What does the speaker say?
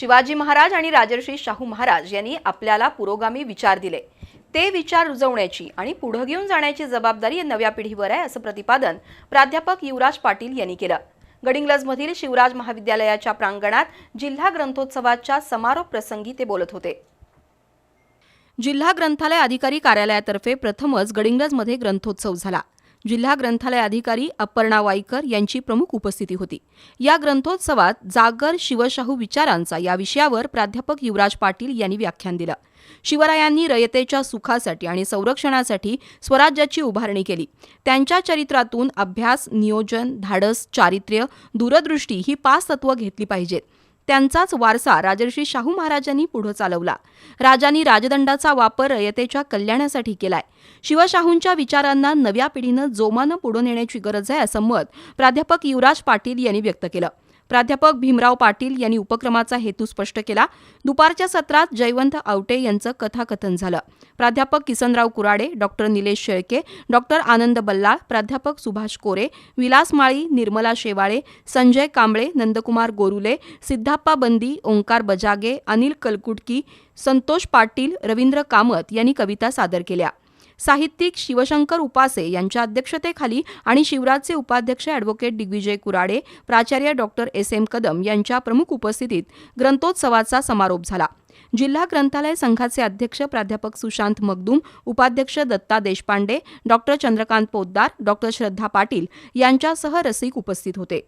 शिवाजी महाराज आणि राजर्षी शाहू महाराज यांनी आपल्याला पुरोगामी विचार दिले. ते विचार रुजवण्याची आणि पुढे घेऊन जाण्याची जबाबदारी नव्या पिढीवर आहे असं प्रतिपादन प्राध्यापक युवराज पाटील यांनी केलं. गडिंग्लजमधील शिवराज महाविद्यालयाच्या प्रांगणात जिल्हा ग्रंथोत्सवाच्या समारोप प्रसंगी ते बोलत होते. जिल्हा ग्रंथालय अधिकारी कार्यालयातर्फे प्रथमच गडिंग्लजमध्ये ग्रंथोत्सव झाला. जिल्हा ग्रंथालय अधिकारी अपर्णा वाईकर यांची प्रमुख उपस्थिती होती. या ग्रंथोत्सवात जागर शिवशाहू विचारांचा या विषयावर प्राध्यापक युवराज पाटील यांनी व्याख्यान दिलं. शिवरायांनी रयतेच्या सुखासाठी आणि संरक्षणासाठी स्वराज्याची उभारणी केली. त्यांच्या चरित्रातून अभ्यास नियोजन धाडस चारित्र्य दूरदृष्टी ही पाच तत्व घेतली पाहिजेत. त्यांचाच वारसा राजर्षी शाहू महाराजांनी पुढे चालवला. राजांनी राजदंडाचा वापर रयतेच्या कल्याणासाठी केलाय. शिवशाहूंच्या विचारांना नव्या पिढीनं जोमानं पुढे नेण्याची गरज आहे असं मत प्राध्यापक युवराज पाटील यांनी व्यक्त केलं. प्राध्यापक भीमराव पाटील यांनी उपक्रमाचा हेतू स्पष्ट केला. दुपारच्या सत्रात जयवंत आवटे यांचं कथाकथन झालं. प्राध्यापक किसनराव कुराडे डॉक्टर निलेश शेळके डॉक्टर आनंद बल्लाळ प्राध्यापक सुभाष कोरे विलास माळी निर्मला शेवाळे संजय कांबळे नंदकुमार गोरुले सिद्धाप्पा बंदी ओंकार बजागे अनिल कलकुटकी संतोष पाटील रवींद्र कामत यांनी कविता सादर केल्या. साहित्यिक शिवशंकर उपासे यांच्या अध्यक्षतेखाली आणि शिवराजचे उपाध्यक्ष ॲडव्होकेट दिग्विजय कुराडे प्राचार्य डॉक्टर एस एम कदम यांच्या प्रमुख उपस्थितीत ग्रंथोत्सवाचा समारोप झाला. जिल्हा ग्रंथालय संघाचे अध्यक्ष प्राध्यापक सुशांत मगदूम उपाध्यक्ष दत्ता देशपांडे डॉक्टर चंद्रकांत पोद्दार डॉक्टर श्रद्धा पाटील यांच्यासह रसिक उपस्थित होते.